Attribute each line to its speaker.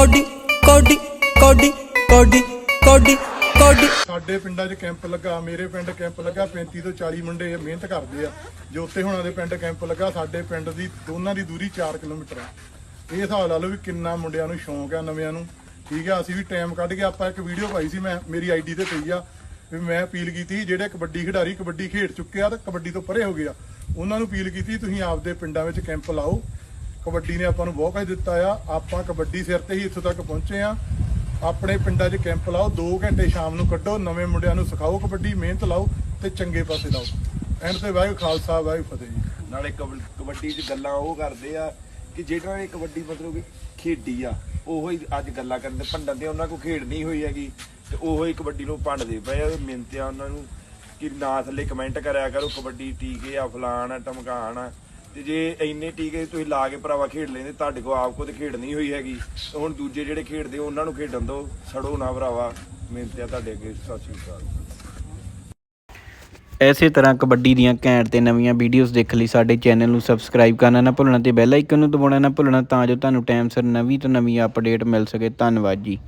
Speaker 1: Cody ਕੋਡੀ ਕੋਡੀ ਕੋਡੀ ਕੋਡੀ ਕੋਡੀ।
Speaker 2: ਸਾਡੇ ਪਿੰਡਾਂ 'ਚ ਕੈਂਪ ਲੱਗਾ, ਮੇਰੇ ਪਿੰਡ ਕੈਂਪ ਲੱਗਾ 35 ਤੋਂ 40 ਮੁੰਡੇ ਮਿਹਨਤ ਕਰਦੇ ਆ। ਜੋਤੇ ਹੁਣਾਂ ਦੇ ਪਿੰਡ ਕੈਂਪ ਲੱਗਾ, ਸਾਡੇ ਪਿੰਡ ਦੀ ਦੋਨਾਂ ਦੀ ਦੂਰੀ 4 ਕਿਲੋਮੀਟਰ ਆ। ਇਹ ਹਿਸਾਬ ਲਾ ਲਓ ਵੀ ਕਿੰਨਾ ਮੁੰਡਿਆਂ ਨੂੰ ਸ਼ੌਂਕ ਆ ਨਵਿਆਂ ਨੂੰ। ਠੀਕ ਆ, ਅਸੀਂ ਵੀ ਟਾਈਮ ਕੱਢ ਕੇ ਆਪਾਂ ਇੱਕ ਵੀਡੀਓ ਪਾਈ ਸੀ, ਮੈਂ, ਮੇਰੀ ਆਈਡੀ ਤੇ ਪਈ ਆ। ਵੀ ਮੈਂ ਅਪੀਲ ਕੀਤੀ, ਜਿਹੜੇ ਕਬੱਡੀ ਖਿਡਾਰੀ ਕਬੱਡੀ ਖੇਡ ਚੁੱਕੇ ਆ ਤੇ ਕਬੱਡੀ ਤੋਂ ਪਰੇ ਹੋ ਗਏ ਆ। ਉਹਨਾਂ ਨੂੰ ਅਪੀਲ ਕੀਤੀ, ਤੁਸੀਂ ਆਪਦੇ ਪਿੰਡਾਂ ਵਿੱਚ ਕੈਂਪ ਲਾਓ। ਕਬੱਡੀ ਨੇ ਆਪਾਂ ਨੂੰ ਬਹੁਤ ਕੁਝ ਦਿੱਤਾ ਆ। ਆਪਾਂ ਕਬੱਡੀ ਸਿਰ ਤੇ ਹੀ ਇੱਥੋਂ ਤੱਕ ਪਹੁੰਚੇ ਆ। ਆਪਣੇ ਪਿੰਡਾਂ 'ਚ ਕੈਂਪ ਲਾਓ 2 ਘੰਟੇ ਸ਼ਾਮ ਨੂੰ ਕੱਢੋ, ਨਵੇਂ ਮੁੰਡਿਆਂ ਨੂੰ ਸਿਖਾਓ ਕਬੱਡੀ, ਮਿਹਨਤ ਲਾਓ ਤੇ ਚੰਗੇ ਪਾਸੇ ਲਾਓ। ਐਂਡ ਤੇ ਵਾਹਿਗੁਰੂ ਖਾਲਸਾ, ਵਾਹਿਗੁਰੂ ਫਤਿਹ ਜੀ।
Speaker 3: ਨਾਲੇ ਕਬੱਡੀ 'ਚ ਗੱਲਾਂ ਉਹ ਕਰਦੇ ਆ ਕਿ ਜਿਹੜਾ ਇਹ ਕਬੱਡੀ ਮਤਲਬ ਕਿ ਖੇਡੀ ਆ, ਉਹੋ ਹੀ ਅੱਜ ਗੱਲਾਂ ਕਰਨ ਦੇ ਭੰਡਣ ਦੇ ਉਹਨਾਂ ਕੋ ਖੇਡ ਨਹੀਂ ਹੋਈ ਹੈਗੀ। ਤੇ ਉਹੋ ਹੀ ਕਬੱਡੀ ਨੂੰ ਭੰਡਦੇ ਪਏ ਆ ਮਿਹਨਤ ਆ ਉਹਨਾਂ ਨੂੰ ਕਿ ਨਾ ਥੱਲੇ ਕਮੈਂਟ ਕਰਿਆ ਕਰੋ, ਕਬੱਡੀ ਟੀਕੇ ਆ, ਫਲਾਣ ਆ, ਟਮਕਾਣ ਆ। ਤੇ ਜੇ ਇੰਨੇ ਟੀਕੇ ਤੁਸੀਂ ਲਾ ਕੇ ਭਰਾਵਾ ਖੇਡ ਲੈਂਦੇ, ਤੁਹਾਡੇ ਕੋ ਆਪ ਕੋ ਤੇ ਖੇਡ ਨਹੀਂ ਹੋਈ ਹੈਗੀ। ਹੁਣ ਦੂਜੇ ਜਿਹੜੇ ਖੇਡਦੇ, ਉਹਨਾਂ ਨੂੰ ਖੇਡਣ ਦਿਓ। ਸੜੋ ਨਾ ਭਰਾਵਾ। ਮਿਹਨਤ ਆ ਤੁਹਾਡੇ ਅੱਗੇ। ਸਤਿ ਸ਼੍ਰੀ ਅਕਾਲ।
Speaker 4: ਐਸੇ ਤਰ੍ਹਾਂ ਕਬੱਡੀ ਦੀਆਂ ਘੈਂਟ ਤੇ ਨਵੀਆਂ ਵੀਡੀਓਜ਼ ਦੇਖਣ ਲਈ ਸਾਡੇ ਚੈਨਲ ਨੂੰ ਸਬਸਕ੍ਰਾਈਬ ਕਰਨਾ ਨਾ ਭੁੱਲਣਾ ਤੇ ਬੈਲ ਆਈਕਨ ਨੂੰ ਦਬਾਉਣਾ ਨਾ ਭੁੱਲਣਾ ਤਾਂ ਜੋ ਤੁਹਾਨੂੰ ਟਾਈਮ ਸਿਰ ਨਵੀਂ ਤੋਂ ਨਵੀਂ ਅਪਡੇਟ ਮਿਲ ਸਕੇ। ਧੰਨਵਾਦ ਜੀ।